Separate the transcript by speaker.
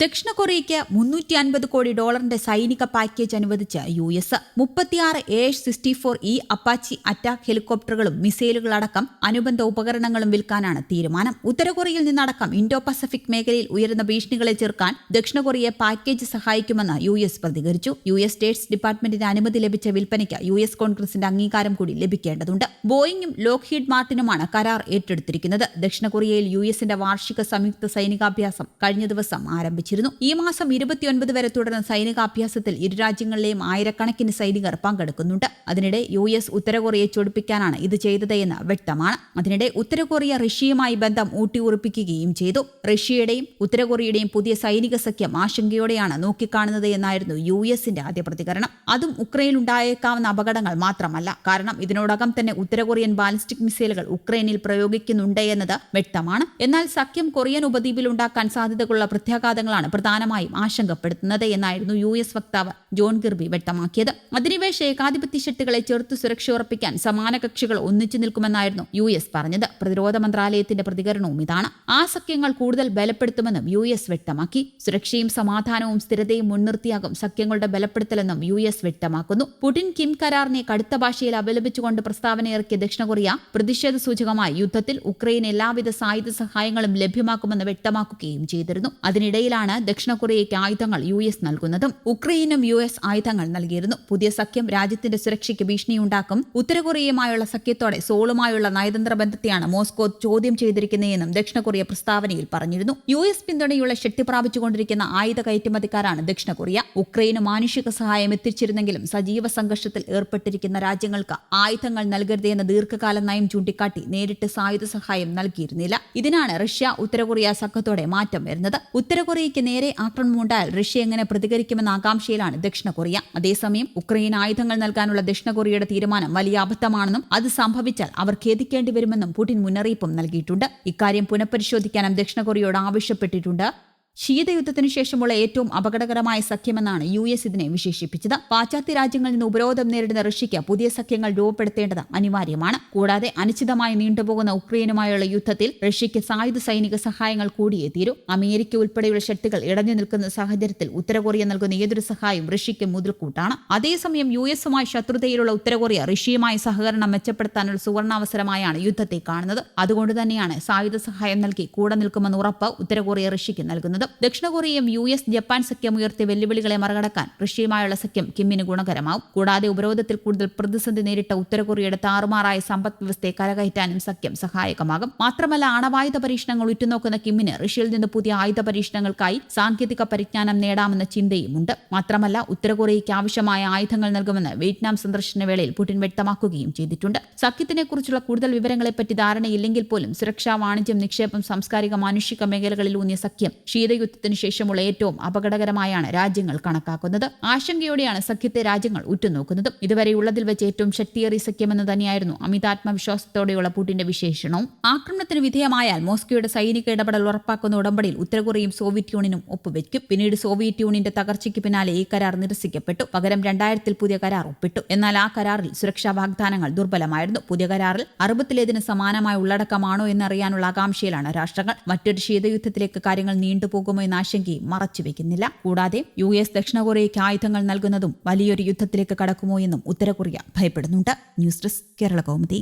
Speaker 1: ദക്ഷിണ കൊറിയയ്ക്ക് മുന്നൂറ്റി അൻപത് കോടി ഡോളറിന്റെ സൈനിക പാക്കേജ് അനുവദിച്ച യു എസ് മുപ്പത്തിയാറ് A sixty four E Apache attack ഹെലികോപ്റ്ററുകളും മിസൈലുകളടക്കം അനുബന്ധ ഉപകരണങ്ങളും വിൽക്കാനാണ് തീരുമാനം. ഉത്തര കൊറിയയിൽ നിന്നടക്കം ഇൻഡോ പസഫിക് മേഖലയിൽ ഉയരുന്ന ഭീഷണികളെ ചെറുക്കാൻ ദക്ഷിണ കൊറിയയെ പാക്കേജ് സഹായിക്കുമെന്ന് യു എസ് പ്രതികരിച്ചു. യു എസ് സ്റ്റേറ്റ്സ് ഡിപ്പാർട്ട്മെന്റിന്റെ അനുമതി ലഭിച്ച വിൽപ്പനയ്ക്ക് യു എസ് കോൺഗ്രസിന്റെ അംഗീകാരം കൂടി ലഭിക്കേണ്ടതുണ്ട്. ബോയിങ്ങും ലോക്ഹീഡ് മാർട്ടിനുമാണ് കരാർ ഏറ്റെടുത്തിരിക്കുന്നത്. ദക്ഷിണ കൊറിയയിൽ യു എസിന്റെ വാർഷിക സംയുക്ത സൈനികാഭ്യാസം കഴിഞ്ഞ ദിവസം ആരംഭിച്ചു. ആരംഭിച്ചിരുന്നു ഈ മാസം ഇരുപത്തിയൊൻപത് വരെ തുടർന്ന സൈനികാഭ്യാസത്തിൽ ഇരു രാജ്യങ്ങളിലെയും ആയിരക്കണക്കിന് സൈനികർ പങ്കെടുക്കുന്നുണ്ട്. അതിനിടെ യു എസ് ഉത്തരകൊറിയയെ ചൊടിപ്പിക്കാനാണ് ഇത് ചെയ്തത് എന്ന് വ്യക്തമാണ്. അതിനിടെ ഉത്തരകൊറിയ റഷ്യയുമായി ബന്ധം ഊട്ടിയുറപ്പിക്കുകയും ചെയ്തു. റഷ്യയുടെയും ഉത്തരകൊറിയയുടെയും പുതിയ സൈനിക സഖ്യം ആശങ്കയോടെയാണ് നോക്കിക്കാണുന്നത് എന്നായിരുന്നു യു എസിന്റെ ആദ്യ പ്രതികരണം. അതും ഉക്രൈനിൽ ഉണ്ടായേക്കാവുന്ന അപകടങ്ങൾ മാത്രമല്ല. കാരണം ഇതിനോടകം തന്നെ ഉത്തരകൊറിയൻ ബാലിസ്റ്റിക് മിസൈലുകൾ ഉക്രൈനിൽ പ്രയോഗിക്കുന്നുണ്ട് എന്നത് വ്യക്തമാണ്. എന്നാൽ സഖ്യം കൊറിയൻ ഉപദ്വീപിൽ ഉണ്ടാക്കാൻ സാധ്യതകളുള്ള പ്രത്യാഘാതങ്ങൾ പ്രവർത്തനങ്ങളാണ് പ്രധാനമായും ആശങ്കപ്പെടുത്തുന്നത് എന്നായിരുന്നു യു എസ് വക്താവ് ജോൺ കിർബി വ്യക്തമാക്കിയത്. അധിനിവേശ ഏകാധിപത്യ ശക്തികളെ ചെറുത്തു സുരക്ഷ ഉറപ്പിക്കാൻ സമാന കക്ഷികൾ ഒന്നിച്ചു നിൽക്കുമെന്നായിരുന്നു യു എസ് പറഞ്ഞത്. പ്രതിരോധ മന്ത്രാലയത്തിന്റെ പ്രതികരണവും ഇതാണ്. ആ സഖ്യങ്ങൾ കൂടുതൽ ബലപ്പെടുത്തുമെന്നും യു എസ് വ്യക്തമാക്കി. സുരക്ഷയും സമാധാനവും സ്ഥിരതയും മുൻനിർത്തിയാകും സഖ്യങ്ങളുടെ ബലപ്പെടുത്തലെന്നും യു എസ് വ്യക്തമാക്കുന്നു. പുടിൻ കിം കരാറിനെ കടുത്ത ഭാഷയിൽ അപലപിച്ചുകൊണ്ട് പ്രസ്താവന ഇറക്കിയ ദക്ഷിണ കൊറിയ പ്രതിഷേധ സൂചകമായി യുദ്ധത്തിൽ ഉക്രൈൻ എല്ലാവിധ സായുധ സഹായങ്ങളും ലഭ്യമാക്കുമെന്ന് വ്യക്തമാക്കുകയും ചെയ്തിരുന്നു. അതിനിടയിലാണ് ഇതിലാണ് ദക്ഷിണ കൊറിയയ്ക്ക് ആയുധങ്ങൾ യു എസ് നൽകുന്നതും ഉക്രൈനും യു എസ് ആയുധങ്ങൾ നൽകിയിരുന്നു. പുതിയ സഖ്യം രാജ്യത്തിന്റെ സുരക്ഷയ്ക്ക് ഭീഷണിയുണ്ടാക്കും. ഉത്തര കൊറിയയുമായുള്ള സഖ്യത്തോടെ സോളുമായുള്ള നയതന്ത്ര ബന്ധത്തെയാണ് മോസ്കോ ചോദ്യം ചെയ്തിരിക്കുന്നതെന്നും ദക്ഷിണ കൊറിയ പ്രസ്താവനയിൽ പറഞ്ഞിരുന്നു. യു എസ് പിന്തുണയുള്ള ശക്തി പ്രാപിച്ചുകൊണ്ടിരിക്കുന്ന ആയുധ കയറ്റുമതിക്കാരാണ് ദക്ഷിണ കൊറിയ. ഉക്രൈന് മാനുഷിക സഹായം എത്തിച്ചിരുന്നെങ്കിലും സജീവ സംഘർഷത്തിൽ ഏർപ്പെട്ടിരിക്കുന്ന രാജ്യങ്ങൾക്ക് ആയുധങ്ങൾ നൽകരുതെന്ന ദീർഘകാല നയം ചൂണ്ടിക്കാട്ടി നേരിട്ട് സായുധ സഹായം നൽകിയിരുന്നില്ല. ഇതിനാണ് റഷ്യ ഉത്തര കൊറിയ സഖ്യത്തോടെ മാറ്റം വരുന്നത്. ഉത്തര കൊറിയ കൊറിയയ്ക്ക് നേരെ ആക്രമണമുണ്ടായാൽ റഷ്യ എങ്ങനെ പ്രതികരിക്കുമെന്ന ആകാംക്ഷയിലാണ് ദക്ഷിണ കൊറിയ. അതേസമയം ഉക്രൈൻ ആയുധങ്ങൾ നൽകാനുള്ള ദക്ഷിണ കൊറിയയുടെ തീരുമാനം വലിയ അബദ്ധമാണെന്നും അത് സംഭവിച്ചാൽ അവർ ഖേദിക്കേണ്ടി വരുമെന്നും പുടിൻ മുന്നറിയിപ്പും നൽകിയിട്ടുണ്ട്. ഇക്കാര്യം പുനഃപരിശോധിക്കാനും ദക്ഷിണ കൊറിയയോട് ആവശ്യപ്പെട്ടിട്ടുണ്ട്. ശീതയുദ്ധത്തിനു ശേഷമുള്ള ഏറ്റവും അപകടകരമായ സഖ്യമെന്നാണ് യു എസ് ഇതിനെ വിശേഷിപ്പിച്ചത്. പാശ്ചാത്യ രാജ്യങ്ങളിൽ നിന്ന് ഉപരോധം നേരിടുന്ന റഷ്യയ്ക്ക് പുതിയ സഖ്യങ്ങൾ രൂപപ്പെടുത്തേണ്ടത് അനിവാര്യമാണ്. കൂടാതെ അനിശ്ചിതമായി നീണ്ടുപോകുന്ന ഉക്രൈനുമായുള്ള യുദ്ധത്തിൽ റഷ്യയ്ക്ക് സായുധ സൈനിക സഹായങ്ങൾ കൂടിയേ തീരൂ. അമേരിക്ക ഉൾപ്പെടെയുള്ള ശക്തികൾ ഇടഞ്ഞു നിൽക്കുന്ന സാഹചര്യത്തിൽ ഉത്തരകൊറിയ നൽകുന്ന ഏതൊരു സഹായവും റഷ്യയ്ക്ക് മുതൽക്കൂട്ടാണ്. അതേസമയം യു എസുമായി ശത്രുതയിലുള്ള ഉത്തരകൊറിയ റഷ്യയുമായി സഹകരണം മെച്ചപ്പെടുത്താനുള്ള സുവർണാവസരമായാണ് യുദ്ധത്തെ കാണുന്നത്. അതുകൊണ്ട് തന്നെയാണ് സായുധ സഹായം നൽകി കൂടെ നിൽക്കുമെന്ന് ഉറപ്പ് ഉത്തരകൊറിയ റഷ്യയ്ക്ക് നൽകുന്നത്. ദക്ഷിണ കൊറിയയും യു എസ് ജപ്പാൻ സഖ്യം ഉയർത്തിയ വെല്ലുവിളികളെ മറികടക്കാൻ റഷ്യയുമായുള്ള സഖ്യം കിമ്മിന് ഗുണകരമാവും. കൂടാതെ ഉപരോധത്തിൽ കൂടുതൽ പ്രതിസന്ധി നേരിട്ട ഉത്തര കൊറിയയുടെ താറുമാറായ സമ്പദ് വ്യവസ്ഥയെ കരകയറ്റാനും സഖ്യം സഹായകമാകും. മാത്രമല്ല ആണവായുധ പരീക്ഷണങ്ങൾ ഉറ്റുനോക്കുന്ന കിമ്മിന് റഷ്യയിൽ നിന്ന് പുതിയ ആയുധ പരീക്ഷണങ്ങൾക്കായി സാങ്കേതിക പരിജ്ഞാനം നേടാമെന്ന ചിന്തയുമുണ്ട്. മാത്രമല്ല ഉത്തര കൊറിയയ്ക്ക് ആവശ്യമായ ആയുധങ്ങൾ നൽകുമെന്ന് വിയറ്റ്നാം സന്ദർശന വേളയിൽ പുടിൻ വ്യക്തമാക്കുകയും ചെയ്തിട്ടുണ്ട്. സഖ്യത്തിനെക്കുറിച്ചുള്ള കൂടുതൽ വിവരങ്ങളെപ്പറ്റി ധാരണയില്ലെങ്കിൽ പോലും സുരക്ഷാ വാണിജ്യം നിക്ഷേപം സാംസ്കാരിക മാനുഷിക മേഖലകളിൽ ഊന്നിയ സഖ്യം ശീത യുദ്ധത്തിന് ശേഷമുള്ള ഏറ്റവും അപകടകരമായാണ് രാജ്യങ്ങൾ കണക്കാക്കുന്നത്. ആശങ്കയോടെയാണ് സഖ്യത്തെ രാജ്യങ്ങൾ ഉറ്റുനോക്കുന്നതും. ഇതുവരെയുള്ളതിൽ വെച്ച് ഏറ്റവും ശക്തിയേറിയ സഖ്യമെന്ന് തന്നെയായിരുന്നു അമിതാത്മവിശ്വാസത്തോടെയുള്ള പുടിന്റെ വിശേഷണവും. ആക്രമണത്തിന് വിധേയമായാൽ മോസ്കോയുടെ സൈനിക ഇടപെടൽ ഉറപ്പാക്കുന്ന ഉടമ്പടിയിൽ ഉത്തരകൊറിയയും സോവിയറ്റ് യൂണിയനും ഒപ്പുവെക്കും. പിന്നീട് സോവിയറ്റ് യൂണിയന്റെ തകർച്ചയ്ക്ക് പിന്നാലെ ഈ കരാർ നിരസിക്കപ്പെട്ടു. പകരം രണ്ടായിരത്തിൽ പുതിയ കരാർ ഒപ്പിട്ടു. എന്നാൽ ആ കരാറിൽ സുരക്ഷാ വാഗ്ദാനങ്ങൾ ദുർബലമായിരുന്നു. പുതിയ കരാറിൽ അറുപത്തിലേതിന് സമാനമായ ഉള്ളടക്കമാണോ എന്നറിയാനുള്ള ആകാംക്ഷയിലാണ് രാഷ്ട്രങ്ങൾ. മറ്റൊരു ശീതയുദ്ധത്തിലേക്ക് കാര്യങ്ങൾ നീണ്ടുപോകും പോകുമോ എന്ന ആശങ്കയും മറച്ചുവെക്കുന്നില്ല. കൂടാതെ യു എസ് ദക്ഷിണ കൊറിയയ്ക്ക് ആയുധങ്ങൾ നൽകുന്നതും വലിയൊരു യുദ്ധത്തിലേക്ക് കടക്കുമോ എന്നും ഉത്തരകൊറിയ ഭയപ്പെടുന്നുണ്ട്. News desk Kerala Kaumudi.